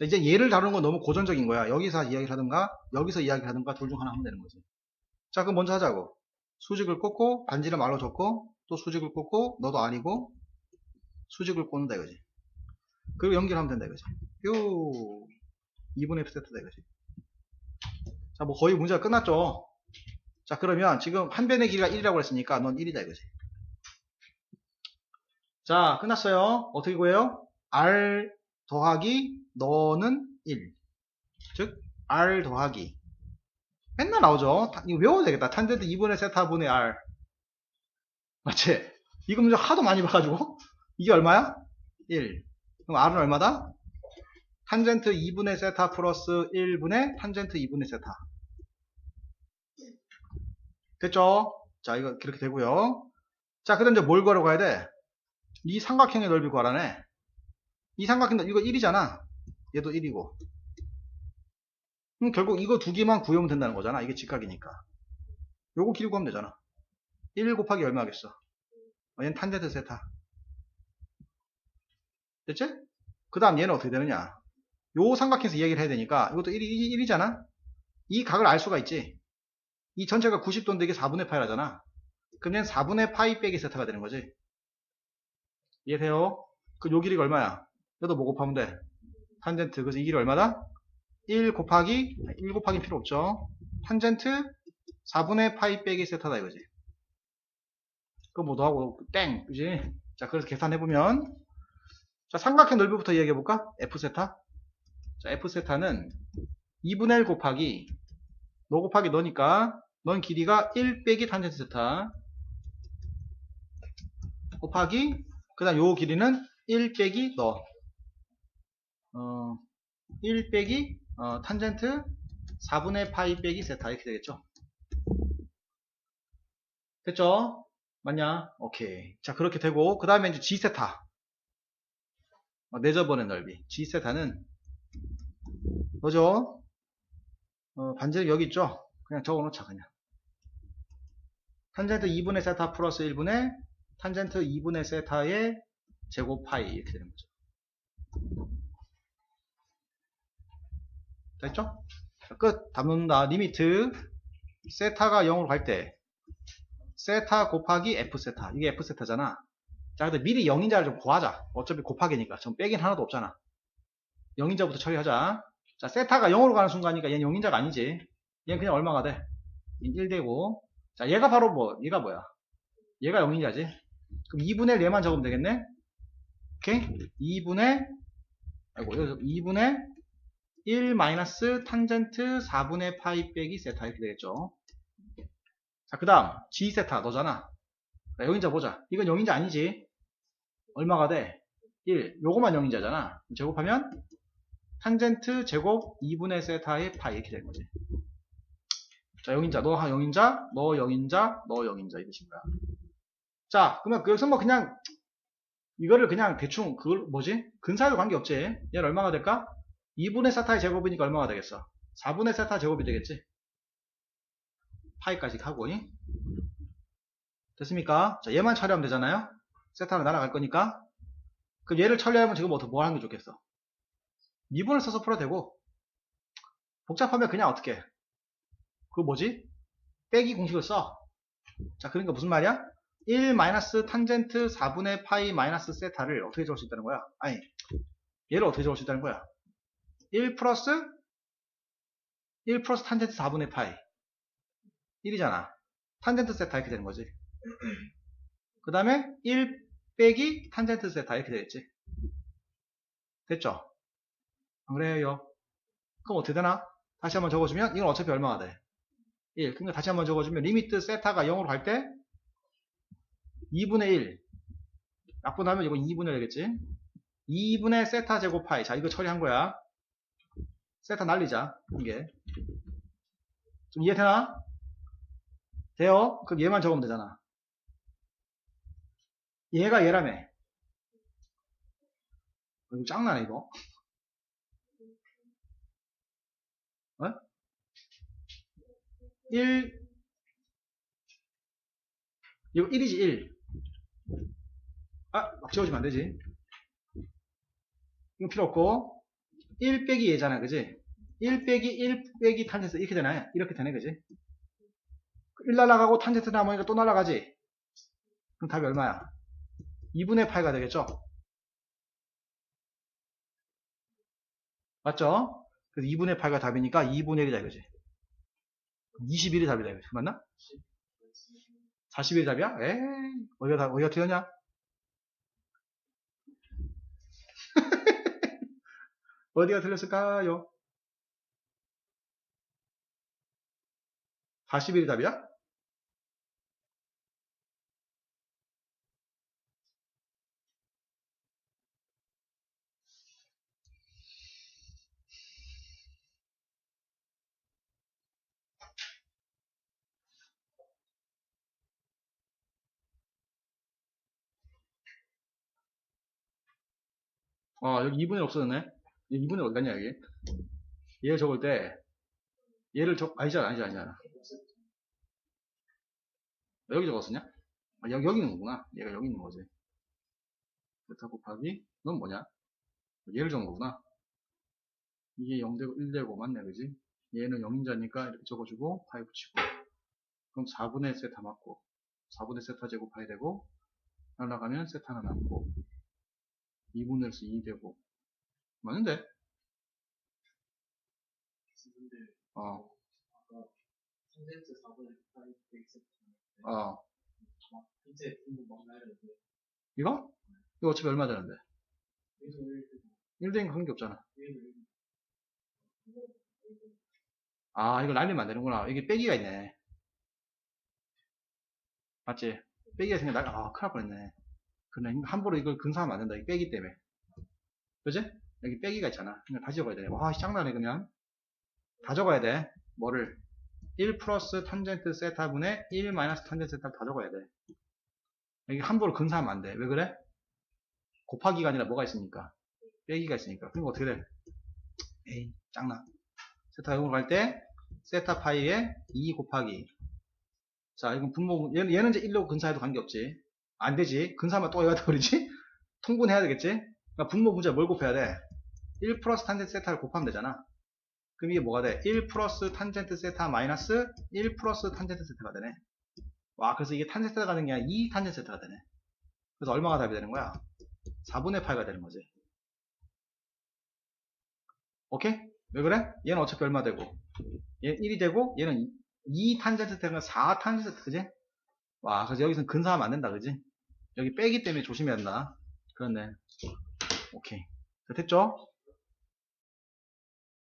자, 이제 얘를 다루는 건 너무 고전적인 거야. 여기서 이야기를 하든가, 여기서 이야기를 하든가, 둘 중 하나 하면 되는 거지. 자, 그럼 먼저 하자고. 수직을 꽂고, 반지를 말로 줬고, 또 수직을 꽂고, 너도 아니고, 수직을 꽂는다 이거지. 그리고 연결하면 된다 이거지. 요, 2분의 F 세트다 이거지. 자, 뭐 거의 문제가 끝났죠. 자, 그러면 지금 한 변의 길이가 1이라고 했으니까 넌 1이다 이거지. 자, 끝났어요. 어떻게 구해요? R 더하기 너는 1. 즉, R 더하기. 맨날 나오죠. 다- 이거 외워야 되겠다. 탄젠트 2분의 세타분의 R. 맞지? 이거 문제 하도 많이 봐가지고. 이게 얼마야? 1. 그럼 R은 얼마다? 탄젠트 2분의 세타 플러스 1분의 탄젠트 2분의 세타. 됐죠? 자, 이거 그렇게 되고요. 자, 그 다음 이제 뭘 구하러 가야 돼? 이 삼각형의 넓이 구하라네. 이 삼각형, 이거 1이잖아. 얘도 1이고. 그럼 결국 이거 두 개만 구하면 된다는 거잖아. 이게 직각이니까. 요거 길이 구하면 되잖아. 1 곱하기 얼마 하겠어? 어, 얘는 탄젠트 세타. 됐지? 그 다음 얘는 어떻게 되느냐? 요 삼각형에서 이야기를 해야 되니까 이것도 1, 1, 1이잖아? 이 각을 알 수가 있지. 이 전체가 90도인데 이게 4분의 파이라잖아. 그럼 얘는 4분의 파이 빼기 세타가 되는 거지. 이해돼요? 그 요 길이가 얼마야? 여기도 뭐 곱하면 돼? 탄젠트. 그래서 이 길이 얼마다? 1 곱하기 1 곱하기 필요 없죠. 탄젠트 4분의 파이 빼기 세타다 이거지. 그거 뭐 너하고 땡 그지? 자 그래서 계산해보면 자 삼각형 넓이부터 이야기해볼까? F세타 자 F세타는 2분의 1 곱하기 너 곱하기 너니까 넌 길이가 1 빼기 탄젠트 세타 곱하기 그 다음 요 길이는 1 빼기 너 어, 1 빼기 어, 탄젠트 4분의 파이 빼기 세타 이렇게 되겠죠 됐죠? 맞냐? 오케이 자 그렇게 되고 그 다음에 이제 G세타 어, 내저번의 넓이 G세타는 뭐죠? 어, 반지름 여기 있죠? 그냥 적어놓자 그냥 탄젠트 2분의 세타 플러스 1분의 탄젠트 2분의 세타의 제곱 파이 이렇게 되는 거죠 됐죠? 자, 끝. 답 놓는다. 리미트 세타가 0으로 갈 때 세타 곱하기 f 세타 이게 f 세타잖아. 자, 근데 미리 0인자를 좀 구하자. 어차피 곱하기니까. 전 빼긴 하나도 없잖아. 0인자부터 처리하자. 자, 세타가 0으로 가는 순간이니까 얘는 0인자가 아니지. 얘는 그냥 얼마가 돼? 1 되고. 자, 얘가 바로 뭐, 얘가 뭐야? 얘가 0인자지. 그럼 2분의 1 얘만 적으면 되겠네? 오케이? 2분의, 아이고, 여기서 2분의 1 마이너스 탄젠트 4분의 파이 빼기 세타 이렇게 되겠죠. 자, 그 다음 G 세타 너잖아. 자, 0인자 보자. 이건 0인자 아니지. 얼마가 돼? 1. 요거만 0인자잖아. 제곱하면 탄젠트 제곱 2분의 세타의 파이 이렇게 되는 거지. 자, 0인자, 너 0인자, 너 0인자, 너 0인자 이러신 거야. 자, 그러면 여기서 뭐 그냥 이거를 그냥 대충 그걸 뭐지? 근사에도 관계없지. 얘는 얼마가 될까? 2분의 세타의 제곱이니까 얼마가 되겠어? 4분의 세타 제곱이 되겠지? 파이까지 하고 됐습니까? 자 얘만 처리하면 되잖아요? 세타는 날아갈 거니까 그럼 얘를 처리하면 지금 어떻게 뭐 하는 게 좋겠어? 미분을 써서 풀어도 되고 복잡하면 그냥 어떻게 그 뭐지? 빼기 공식을 써. 자 그러니까 무슨 말이야? 1 마이너스 탄젠트 4분의 파이 마이너스 세타를 어떻게 적을 수 있다는 거야? 아니 얘를 어떻게 적을 수 있다는 거야? 1 플러스 1 플러스 탄젠트 4분의 파이. 1이잖아. 탄젠트 세타 이렇게 되는 거지. 그 다음에 1 빼기 탄젠트 세타 이렇게 되겠지. 됐죠? 안 그래요? 그럼 어떻게 되나? 다시 한번 적어주면 이건 어차피 얼마가 돼? 1 그러니까 다시 한번 적어주면 리미트 세타가 0으로 갈 때 2분의 1 약분하면 이건 2분의 1 되겠지. 2분의 세타 제곱 파이. 자 이거 처리한 거야 세타 날리자 이게 좀 이해되나? 돼요? 그럼 얘만 적으면 되잖아 얘가 얘라며 어, 이거 짱나네 이거 어? 1 이거 1이지 1 아, 막 지워지면 안 되지 이거 필요 없고 1 빼기 얘잖아, 그지? 1 빼기 1 빼기 탄젠트 이렇게 되나요? 이렇게 되네, 그지? 1 날아가고 탄젠트 남으니까 또 날아가지? 그럼 답이 얼마야? 2분의 8가 되겠죠? 맞죠? 그래서 2분의 8가 답이니까 2분의 1이다 이거지. 21이 답이다 이거지. 맞나? 41이 답이야? 에이, 어디가, 답- 어디가 틀렸냐? 어디가 틀렸을까요? 41이 답이야? 어, 여기 2분의 없어졌네? 2분의 어디 갔냐, 여기? 얘를 적을 때, 얘를 적, 아니잖아, 아니잖아, 아니잖아. 여기 적었었냐? 아, 여기, 여기 있는 거구나. 얘가 여기 있는 거지. 베타 곱하기, 넌 뭐냐? 얘를 적은 거구나. 이게 0되고 1되고, 맞네, 그지? 얘는 0인자니까 이렇게 적어주고, 파이 붙이고. 그럼 4분의 세타 맞고, 4분의 세타 제곱 파이 되고, 날라가면 세타 하나 남고, 2분의 1서 2 되고. 맞는데? 어, 아까 컨텐츠 4분의 8 x 어. 이거? 이거 어차피 얼마 되는데? 여기서 1 1 대인 관계 없잖아. 1 아, 이거 날리면 안 되는구나. 이게 빼기가 있네. 맞지? 빼기가 생겨 날, 아, 큰일 날 뻔했네. 그래, 함부로 이걸 근사하면 안 된다. 이 빼기 때문에. 그지? 여기 빼기가 있잖아. 그냥 다시 적어야 돼. 와, 짱나네, 그냥. 다 적어야 돼. 뭐를? 1 플러스 탄젠트 세타분의 1 마이너스 탄젠트 세타 다 적어야 돼. 여기 함부로 근사하면 안 돼. 왜 그래? 곱하기가 아니라 뭐가 있으니까? 빼기가 있으니까. 그럼 어떻게 돼? 에이, 짱나. 세타 0으로 갈 때, 세타 파이에 2 곱하기. 자, 이건 분모, 얘는, 얘는 이제 1로 근사해도 관계없지. 안 되지. 근사하면 또 얘가 돼버리지? 통분해야 되겠지? 그러니까 분모 문제 뭘 곱해야 돼? 1 플러스 탄젠트 세타를 곱하면 되잖아. 그럼 이게 뭐가 돼? 1 플러스 탄젠트 세타 마이너스 1 플러스 탄젠트 세타가 되네. 와, 그래서 이게 탄젠트 세타가 되는 게 아니라 2 탄젠트 세타가 되네. 그래서 얼마가 답이 되는 거야? 4분의 8가 되는 거지. 오케이? 왜 그래? 얘는 어차피 얼마 되고 얘는 1이 되고 얘는 2 탄젠트 세타가 4 탄젠트 세타 그지? 와 그래서 여기서 근사하면 안 된다 그지? 여기 빼기 때문에 조심해야 된다 그렇네 오케이 자, 됐죠?